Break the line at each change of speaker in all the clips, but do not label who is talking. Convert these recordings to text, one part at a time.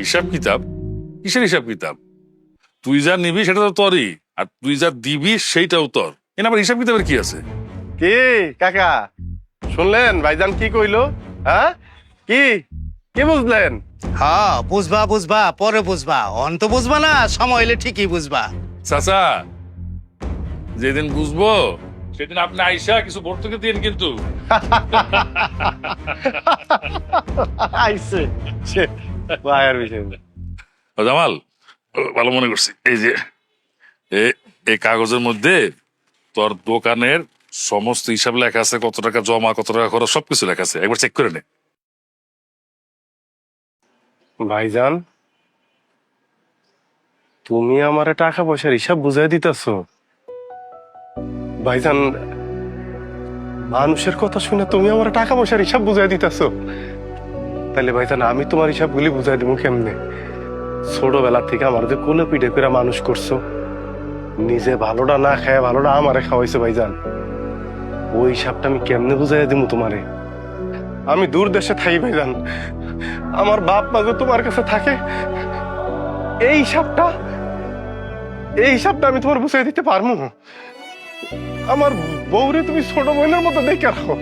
হিসাব কিতাব? কিসের হিসাব কিতাব? তুই যা নিবি সেটা তো তোরই আর তুই যা দিবি সেইটাও তোর। এনে আবার হিসাব কিতাবের কি আছে?
কি কাকা? শুনলেন? ভাইজান কি কইলো? হ্যাঁ? কি? কি বুঝলেন?
হ্যাঁ বুঝবা বুঝবা পরে বুঝবা। অন্ত বুঝবা না সময় হলে ঠিকই বুঝবা।
চাচা যেদিন বুঝব সেদিন আপনি আইসা কিছু ভর্তুকি দিন কিন্তু।
আইছে সে বিষয় না।
জামাল ভালো মনে করছি। এই যে এই কাগজের মধ্যে তোর দোকানের সমস্ত হিসাব লেখা আছে কত টাকা জমা কত টাকা খরচ সবকিছু লেখা আছে। একবার চেক করে নে।
ভাইজান তুমি আমার টাকা পয়সার হিসাব বুঝাই দিতেছ। ভাইজান মানুষের কথা শুনে তুমি আমার টাকা পয়সার হিসাব বুঝাই দিতেছ। তাহলে ভাইজান, আমি তোমার হিসাবগুলি বুঝাই দেবো কেমনে? ছোটবেলা থেকে আমার যে কোলে পিঠে করে মানুষ করছ, নিজে ভালোটা না খায়, ভালোটা আমারে খাওয়াইছো ভাইজান। ওই হিসাবটা আমি কেমনে বুঝাই দিব তোমারে? আমি দূর দেশে থাকি ভাইজান। আমার বাপ মাগো তোমার কাছে থাকে, এই হিসাবটা এই হিসাবটা আমি তোমার বুঝাই দিতে পারব আমার বউরে তুমি ছোট বোনের মতো দেখে রাখো।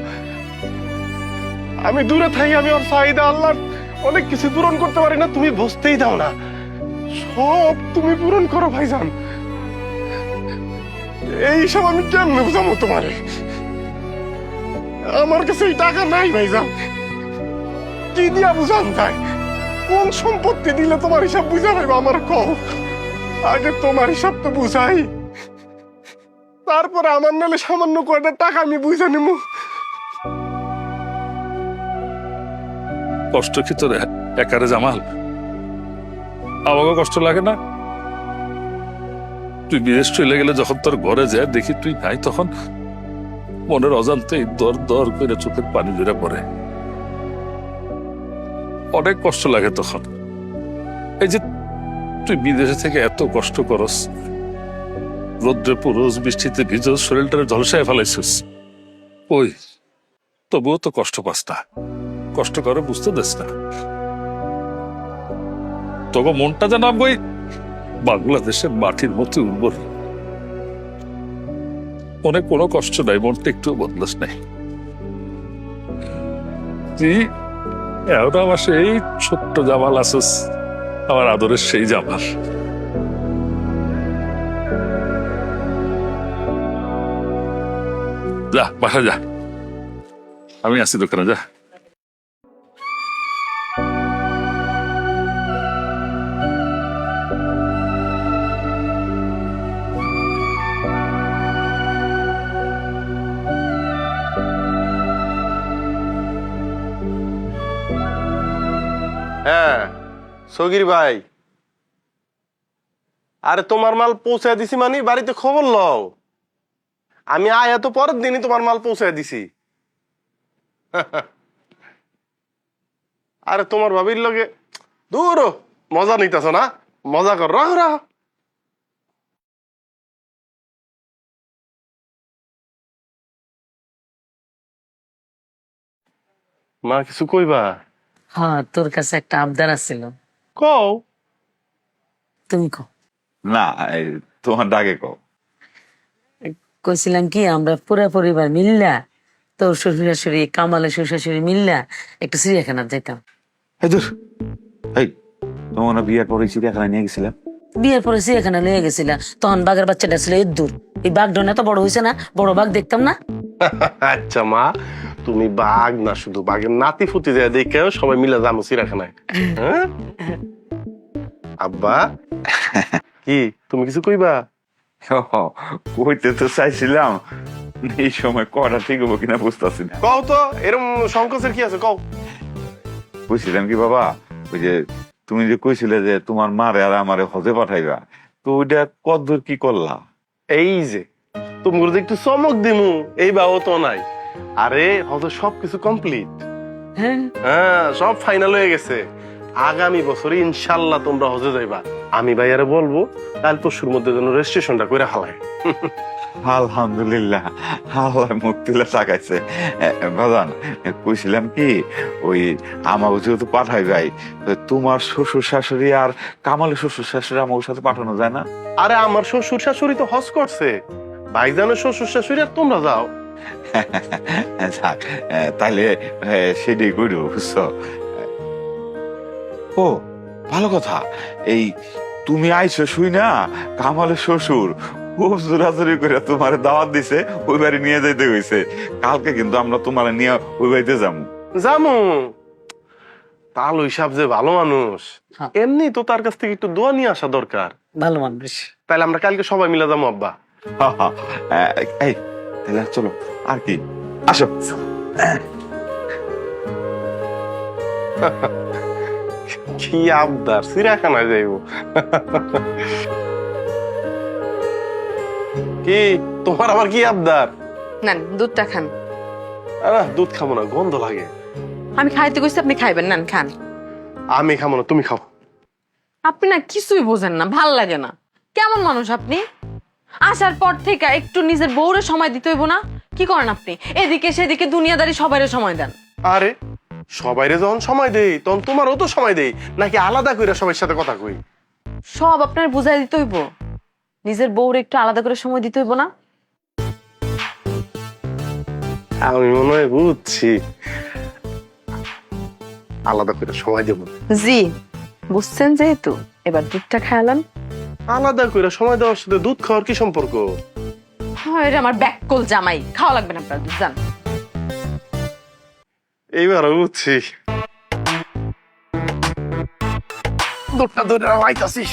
আমি দূরে থাকি, আমি ওর চাহিদা আল্লাহ অনেক কিছু পূরণ করতে পারি না, তুমি বুঝতেই দাও না। সব তুমি পূরণ করো, ভাইজান। এই হিসাব আমি কেমনে বুঝাবো তোমারে? আমার কাছে এই টাকা নাই, ভাইজান। কি দিয়া বুঝান তাই কোন সম্পত্তি দিলে তোমার হিসাব বুঝা পাইবো, আমার কও? আগে তোমার হিসাব তো বুঝাই। তারপরে আমার নালে সামান্য কয়টা টাকা আমি বুঝা নিমু।
কষ্ট কি তোর একারে জামাল? আমাকে কষ্ট লাগে না। তুই বিদেশ চলে গেলে যখন তোর ঘরে যায়, দেখি তুই নাই তখন। মনের অজান্তেই দর দর করে চোখের পানি জুড়ে পড়ে। অনেক কষ্ট লাগে তখন। এই যে তুই বিদেশে থেকে এত কষ্ট করস, রোদ্রে পুরুষ বৃষ্টিতে ভিজস শরীরটা ঝলসায় ফেলাইছিস। ওই তবুও তো কষ্ট পাস না। কষ্ট করে বুঝতে দেস না। তবে মনটা যেন বই বাংলাদেশের মাটির মতো উর্বর। মনে কোনো কষ্ট নাই, মনটা একটু বদলাস নাই। তুই এখন আমার সেই ছোট্ট জামাল আসস আমার আদরের সেই জামাল। যা, বাসা যা। আমি আসি দোকানে যা
হ্যাঁ সগির ভাই। আরে, তোমার মাল পৌঁছে দিছি মানে বাড়িতে খবর লও। আমি আয়া তো পরের দিনই তোমার মাল পৌঁছে দিছি। আরে তোমার ভাবির লগে দূর মজা নিতেছ না? মজা কর রাহ রাহ। মা কিছু কইবা?
হ্যাঁ তোর কাছে একটা আবদার আছিল।
কও।
তুমি কো
না তোমার ডাকে কও।
কইছিলাম কি আমরা পুরা পরিবার মিল্লা তোর শ্বশুর শাশুড়ি কামালের শ্বশুর শাশুড়ি মিল্লা একটু চিড়িয়াখানা যেতাম
এই দূর। এই তোমার না বিয়ের পরে চিড়িয়াখানায় নিয়ে গেছিলাম
বিয়ের পরে চিড়িয়াখানা গেছিলা। তখন বাঘের বাচ্চাটা ছিল দূর। এই বাঘ ডোনা তো বড় হয়েছে না বড় বাঘ দেখতাম না।
আচ্ছা মা তুমি বাঘ না শুধু বাঘের নাতি ফুটি যায় দেখে সবাই মিলে যাব চিড়াখানায় হ্যাঁ? আব্বা কি তুমি কিছু কইবা?
ও, কইতে তো চাইছিলাম। এই সময় কটা ঠিক হব কিনা বুঝতেছি না।
কও তো এরম সংকোচের কি আছে? কও।
বুঝছিলাম কি বাবা? ওই যে তুমি যে কইছিলে যে তোমার মারে আর আমারে হজে পাঠাইবা তো ওইটা কদ্দূর কি করলা?
এই যে তুমি একটু চমক দিমু এই বাও তো নাই। আরে হয়তো সবকিছু কমপ্লিট
হ্যাঁ।
হ্যাঁ সব ফাইনাল হয়ে গেছে। আগামী বছরে ইনশাল্লাহ তোমরা হজে যাইবা। আমি ভাই ভাইয়ারে বলব কাল পরশুর মধ্যে যেন রেজিস্ট্রেশনটা করে হালায়।
আলহামদুলিল্লাহ। আল্লাহ মুখ তুলে তাকাইছে বাজান কইছিলাম কি ওই আমার যেহেতু পাঠাই ভাই তোমার শ্বশুর শাশুড়ি আর কামালের শ্বশুর শাশুড়ি আমার সাথে পাঠানো যায় না?
আরে আমার শ্বশুর শাশুড়ি তো হজ করছে। ভাইজানের শ্বশুর শাশুড়ি আর তোমরা যাও।
করো বুঝছ? ও ভালো কথা। এই তুমি আইছো শুই না কামালের শ্বশুর খুব জোরাজোরি করে তোমার দাওয়াত দিছে ওই বাড়ি নিয়ে যাইতে হইছে। কালকে কিন্তু আমরা তোমার নিয়ে ওই বাড়িতে যাব
জামু তাল হিসাব যে ভালো মানুষ।
হ্যাঁ।
এমনি তো তার কাছ থেকে একটু দোয়া নিয়ে আসা দরকার।
ভালো মানুষ।
তাহলে আমরা কালকে সবাই মিলে যাব আব্বা।
এই তাহলে চলো আর কি? আসো।
কি আবদার সিরাখানায় যাইব। কি? তোমার আবার কি আবদার?
নেন দুধটা খান।
আহ, দুধ খাব না গন্ধ লাগে।
আমি খাইতে কইছি আপনি খাইবেন নেন খান।
আমি খাব না তুমি খাও।
আপনি না কিছুই বোঝেন না ভালো লাগে না। কেমন মানুষ আপনি? আসার পর থেকে একটু নিজের বউরে সময় দিতে হইব না? কি করেন আপনি? এদিকে সেদিকে দুনিয়াদারি সবাইরে সময় দেন।
আরে সবাইরে যখন সময় দেই তখন তোমারও তো সময় দেই। নাকি আলাদা করে সবার সাথে কথা কই?
সব আপনার বুঝাই দিতে হইব। নিজের বউরে একটু আলাদা করে সময় দিতে হইব না?
আমি মনে হয় বুঝছি। আলাদা করে সময় দেব।
জি বুঝছেন যেহেতু। এবার দুধটা খায়ালাম
আলাদা করে সময় দেওয়ার সাথে দুধ খাওয়ার কি সম্পর্ক?
হয় এটা আমার ব্যাককল জামাই। খাওয়া লাগবে না আপনার দুধ যান।
এইবার বুঝছি। দুধটা ধরে লাইতাছিস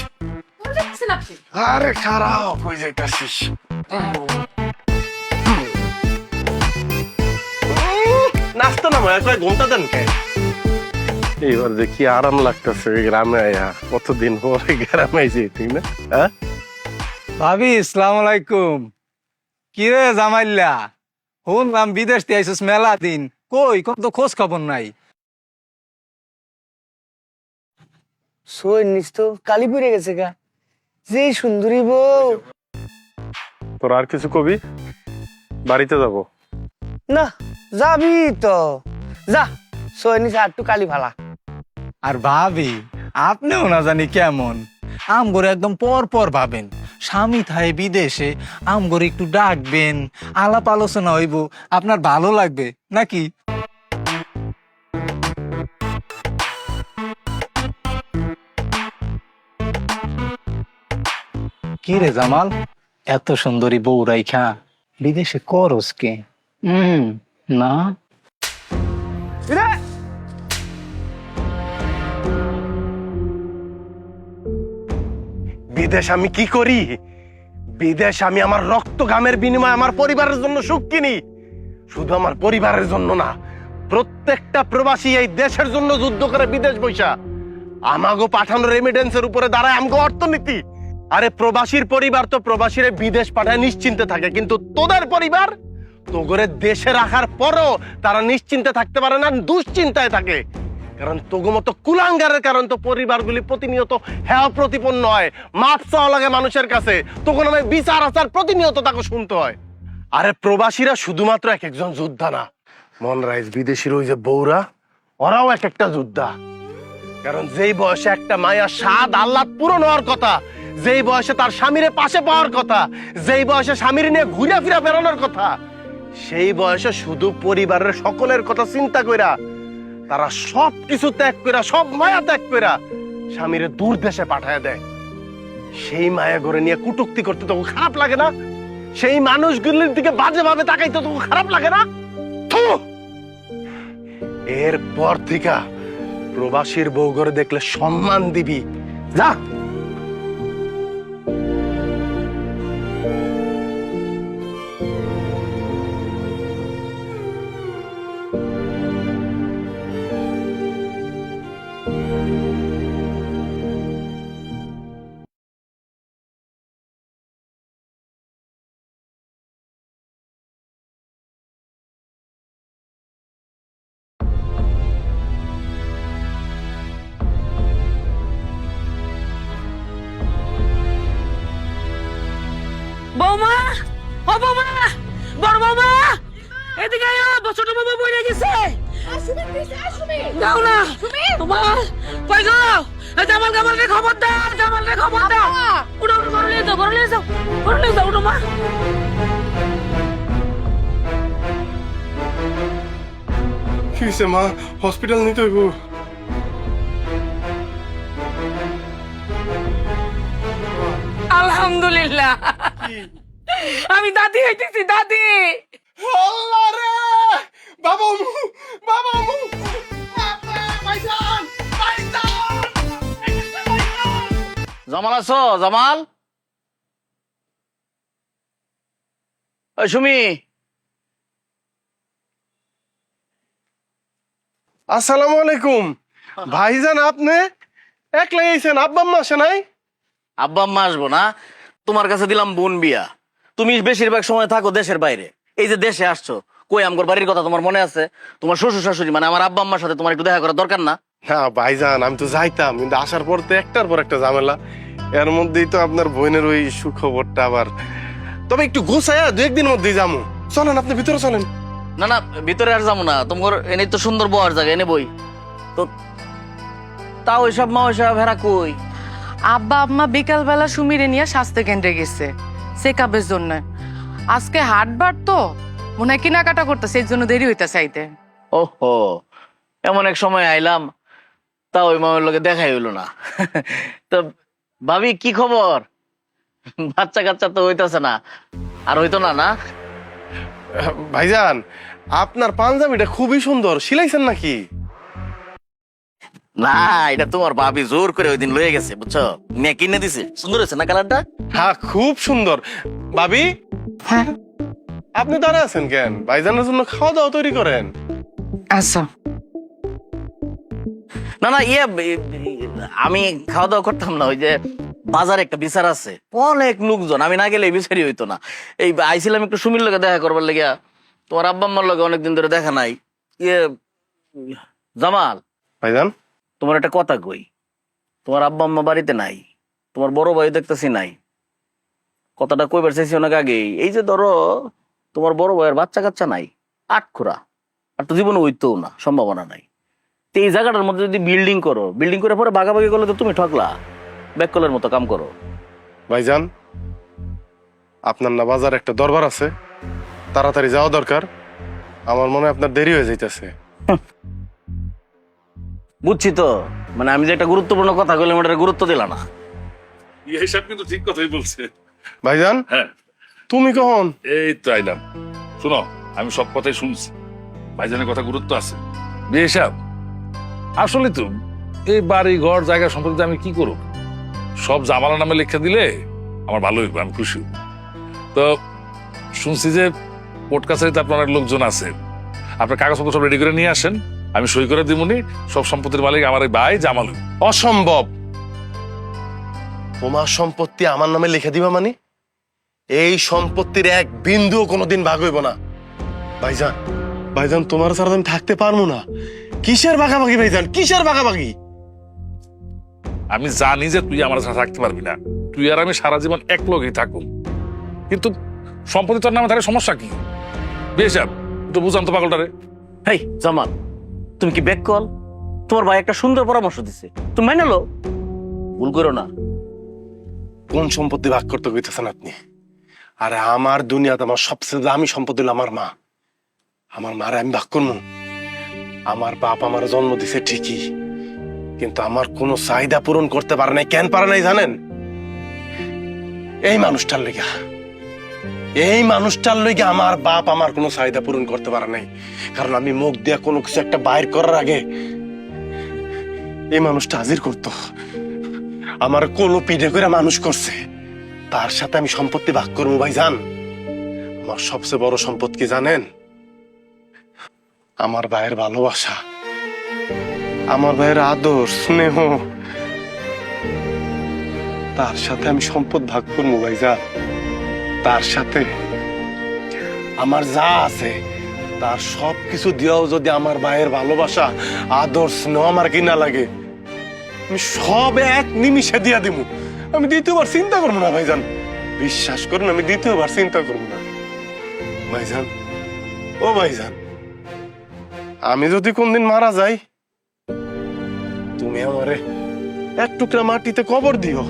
দেখছেন আপনি?
আরে খারাপ হয়ে যাইতাছিস? নাস্তা না মনে দেন কে? এইবার কি আরাম লাগতেছে গ্রামে আয়া। কতদিন পরে গ্রামে আইছি ঠিক না? হ্যাঁ
ভাবি ইসলাম আলাইকুম। কি রে জামাইল্লা? শুনলাম বিদেশ দিয়ে আইসিস মেলা দিন। কই কোন তো খোঁজ খবর নাই।
সই নিস তো কালি পড়ে গেছে গা। যে সুন্দরী বউ।
তোর আর কিছু কবি? বাড়িতে যাব।
না যাবি তো। যা সই নিস একটু কালি ভালা
আর ভাবি আপনিও না জানি কেমন। আম করে একদম পর পর ভাবেন। স্বামী থাই বিদেশে আম করে একটু ডাকবেন। আলাপ আলোচনা হইব। আপনার ভালো লাগবে নাকি? কি রে জামাল? এত সুন্দরী বউ রাইখা বিদেশে করস কে? হুম না।
বিদেশ আমি কি করি? বিদেশ আমি আমার রক্ত ঘামের বিনিময়ে আমার পরিবারের জন্য সুখ কিনি। শুধু আমার পরিবারের জন্য না প্রত্যেকটা প্রবাসী এই দেশের জন্য যুদ্ধ করে বিদেশ বৈশা। আমাগো পাঠানো রেমিডেন্সের উপরে দাঁড়ায় আমগো অর্থনীতি। আরে প্রবাসীর পরিবার তো প্রবাসীরে বিদেশ পাঠায় নিশ্চিন্তে থাকে, কিন্তু তোদের পরিবার তোগরে দেশে রাখার পরও তারা নিশ্চিন্তে থাকতে পারে না, দুশ্চিন্তায় থাকে। কারণ তোগো মতো কুলাঙ্গারের কারণ তো পরিবারগুলি প্রতিনিয়ত হ্যাঁ প্রতিপন্ন হয়, মাপ চাওয়া লাগে মানুষের কাছে তখন আমি বিচার আচার প্রতিনিয়ত তাকে শুনতে হয়। আরে প্রবাসীরা শুধুমাত্র এক একজন যোদ্ধা না, মন রাইজ বিদেশির ওই যে বউরা, ওরাও এক একটা যোদ্ধা। কারণ যেই বয়সে একটা মায়া স্বাদ আহ্লাদ পূরণ হওয়ার কথা যেই বয়সে তার স্বামীরে পাশে পাওয়ার কথা, যেই বয়সে স্বামীর নিয়ে ঘুরে ফিরা বেড়ানোর কথা, সেই বয়সে শুধু পরিবারের সকলের কথা চিন্তা কইরা, তারা সব কিছু ত্যাগ কইরা, সব মায়া ত্যাগ কইরা স্বামীরে দূর দেশে পাঠায় দেয়। সেই মায়া ঘরে নিয়ে কুটুক্তি করতে তো খারাপ লাগে না। সেই মানুষগুলির দিকে বাজে ভাবে তাকাইতে তো খারাপ লাগে না! এরপর থেকে প্রবাসীর বউ ঘরে দেখলে সম্মান দিবি। যা!
ও বাবা বড় বাবা এদিকে আয় ছোট বাবা বইরে গেছে। দাও না। তোমার কই গো? এই জামাল কামাল রে খবর দাও জামাল রে খবর দাও। উড়ো উড়ো ঘরে যাও ঘরে যাও ঘরে যাও উড়ো মা।
কি হয়েছে মা? হসপিটাল নিতে হইব।
আলহামদুলিল্লাহ। আমি দাদি হইতেছি দাদি!
আল্লাহ রে বাবা মু বাবা! মু ভাইজান ভাইজান
জামাল আছো জামাল? ওই সুমি!
আসসালামু আলাইকুম। ভাইজান আপনি একলাই আইছেন আব্বা আম্মা আসে নাই?
আব্বা আম্মা আসব না। তোমার কাছে দিলাম বোন বিয়া। তুমি বেশিরভাগ সময় থাকো দেশের বাইরে। এই যে দেশে আসছো কই আমগর বাড়ির কথা তোমার মনে আছে? তোমার শ্বশুর শাশুড়ি মানে আমার আব্বা আম্মার সাথে তোমার একটু দেখা করার দরকার না?
না ভাইজান আমি তো যাইতাম কিন্তু আসার পর তো একটার পর একটা ঝামেলা। এর মধ্যেই তো আপনার বোনের ওই সুখবরটা আবার। তবে একটু গোছায়া দু একদিন মধ্যেই যাব চলেন আপনি ভিতরে চলেন।
না না ভিতরে আর যাব না। তোমার এনে তো সুন্দর বহার জায়গা এনে বই। তো তাও ওইসব মা ওইসব ভেড়া কই?
আব্বা আম্মা বিকালবেলা সুমিরে নিয়ে স্বাস্থ্য কেন্দ্রে গেছে। চেক আপের জন্য। আজকে হাটবার তো মনে হয় কেনাকাটা করতেছে এই জন্য দেরি হইতেছে আইতে।
ওহো এমন এক সময় আইলাম তা ওই মামের লোকে দেখাই হইল না। তো ভাবি কি খবর? বাচ্চা কাচ্চা তো হইতাছে না। আর হইতো না না?
ভাইজান আপনার পাঞ্জাবিটা খুবই সুন্দর সিলাইছেন নাকি?
না এটা তোমার ভাবি জোর করে ওই দিন লয়ে গেছে বুঝছ? নিয়ে কিনে দিছে। সুন্দর হয়েছে না কালারটা?
হ্যাঁ খুব সুন্দর। ভাবি?
হ্যাঁ।
আপনি দাঁড়া আছেন কেন? ভাইজানের জন্য খাওয়া দাওয়া তৈরি করেন।
আচ্ছা।
না না ইয়ে আমি খাওয়া দাওয়া করতাম না ওই যে বাজারে একটা বিচার আছে। অনেক লোকজন আমি না গেলে এই বিচারই হইতো না। এই আইছিলাম একটু সুমির লগে দেখা করবার লেগে তোমার আব্বা আম্মার লগে অনেকদিন ধরে দেখা নাই। ইয়ে জামাল।
ভাইজান?
তোমার একটা কথা কই তোমার আব্বা আম্মা বাড়িতে নাই তোমার বড় ভাই দেখতেছি নাই। কথাটা কইবার চাইছি অনেক আগেই এই যে ধরো তোমার বড় ভাইয়ের বাচ্চা কাচ্চা নাই আটখোরা আর তো জীবনে হইতেও না সম্ভাবনা নাই। তো এই জায়গাটার মধ্যে যদি বিল্ডিং করো বিল্ডিং করে পরে ভাগাভাগি করলে তো তুমি ঠকলা ব্যাককলের মতো কাম করো।
ভাইজান আপনার না বাজার একটা দরবার আছে তাড়াতাড়ি যাওয়া দরকার আমার মনে হয় আপনার দেরি হয়ে যাইতেছে।
বুঝছি তো? মানে আমি যে একটা গুরুত্বপূর্ণ কথা কইলাম ওটার গুরুত্ব দিলা না।
হিসাব কিন্তু ঠিক কথাই বলছে।
ভাইজান?
হ্যাঁ।
তুমি কখন?
এই তো আইলাম। শোনো আমি সব কথাই শুনছি। ভাইজানের কথা গুরুত্ব আছে। বিয়ে সাহেব আসলে তো এই বাড়ি ঘর জায়গা সম্পর্কে আমি কি করব? সব জামালা নামে লেখা দিলে আমার ভালো হইব আমি খুশি তো শুনছি যে কোর্ট কাছারিতে আপনার অনেক লোকজন আছে। আপনার কাগজপত্র সব রেডি করে নিয়ে আসেন। আমি সই করে দিবনি সব সম্পত্তির মালিক আমার এই ভাই জামাল।
অসম্ভব। তোমার সম্পত্তি আমার নামে লিখে দিবা মানে? এই সম্পত্তির এক বিন্দুও কোনোদিন ভাগ হইব না। ভাইজান ভাইজান তোমার ছাড়া আমি থাকতে পারব না। কিসের ভাগাভাগি ভাইজান? কিসের ভাগাভাগি?
আমি জানি যে তুই আমার সাথে থাকতে পারবি না। তুই আর আমি সারা জীবন এক লগেই থাকব কিন্তু সম্পত্তি তোর নামে তাহলে সমস্যা কি? বেশ একটু বুঝান তো পাগলটারে
হেই জামাল তুমি কি ব্যাক কল? তোমার ভাই একটা সুন্দর পরামর্শ দিছে। তুমি মেনে লো ভুল করো না।
কোন সম্পত্তি ভাগ করতে কইতেছেন আপনি? আরে আমার দুনিয়াতে আমার সবচেয়ে দামি সম্পত্তি হলো আমার মা। আমার মারে আমি ভাগ করব আমার বাপ আমার জন্ম দিছে ঠিকই। কিন্তু আমার কোনো চাহিদা পূরণ করতে পারে নাই, কেন পারে নাই জানেন? এই মানুষটার লেগা। এই মানুষটার লেগে আমার বাপ আমার কোনো চাহিদা পূরণ করতে পারে নাই। কারণ আমি মুখ দিয়ে কোনো কিছু একটা বাইর করার আগে এই মানুষটা হাজির করতো। আমার কোনো পিঠে করে মানুষ করছে। তার সাথে আমি সম্পত্তি ভাগ করব ভাই জান আমার সবচেয়ে বড় সম্পদ কি জানেন? আমার ভাইয়ের ভালোবাসা। আমার ভাইয়ের আদর, স্নেহ। তার সাথে আমি সম্পদ ভাগ করব ভাই জান তার সাথে আমার যা আছে, তার সব কিছু দিয়েও যদি আমার ভাইয়ের ভালোবাসা আদর স্নেহ আমার কিনা লাগে, আমি সব এক নিমিষে দিয়া দিব আমি দ্বিতীয়বার চিন্তা করব না, ভাইজান। বিশ্বাস করুন, আমি দ্বিতীয়বার চিন্তা করব না। ভাইজান, ও ভাইজান, আমি যদি কোনদিন মারা যাই, তুমি আমারে এক টুকরা মাটিতে কবর দিও।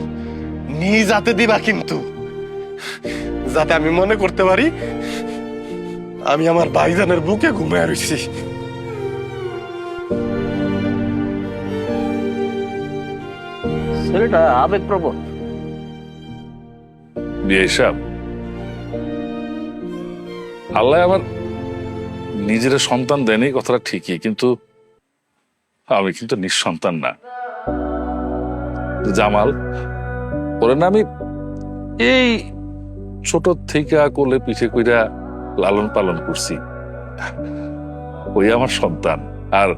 নিজ হাতে দিবা কিন্তু। যাতে আমি মনে করতে পারি আমি আমার ভাইজানের বুকে ঘুমিয়ে রয়েছি
ছেলেটা আবেগপ্রবণ।
বিয়ে সাহেব আল্লাহ আমার নিজের সন্তান দেয়নি কথাটা ঠিকই কিন্তু আমি কিন্তু নিঃসন্তান না। জামাল ওরে না আমি এই ছোট থেকে কোলে পিঠে কইরা লালন পালন করছি ওই আমার সন্তান আর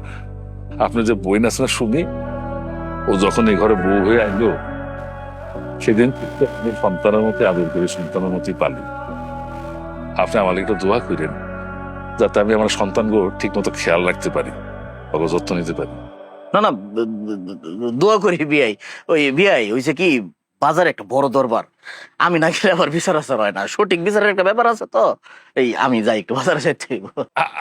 আপনি যে বই নাচ না শুনি ও যখন এই ঘরে বউ হয়ে আইলো সেদিন আপনি সন্তানের মতো আদর করি সন্তানের মতোই পালি আপনি আমার একটু দোয়া করেন যাতে আমি আমার সন্তানগুলো ঠিক মতো খেয়াল রাখতে পারি ওকে যত্ন নিতে পারি
না না দোয়া করি বিয়াই ওই বিয়াই হইছে কি বাজারে একটা বড় দরবার আমি না গেলে আবার বিচার আচার হয় না সঠিক বিচারের একটা ব্যাপার আছে তো এই আমি যাই একটু বাজারে যাইতে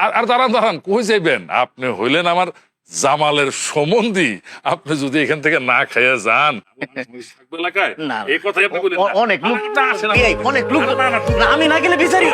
আর- দাঁড়ান দাঁড়ান কই যাইবেন আপনি হইলেন আমার জামালের সম্বন্ধী আপনি যদি এখান থেকে না খাইয়া যান।
অনেক লোক অনেক লোক আমি না গেলে বিচারি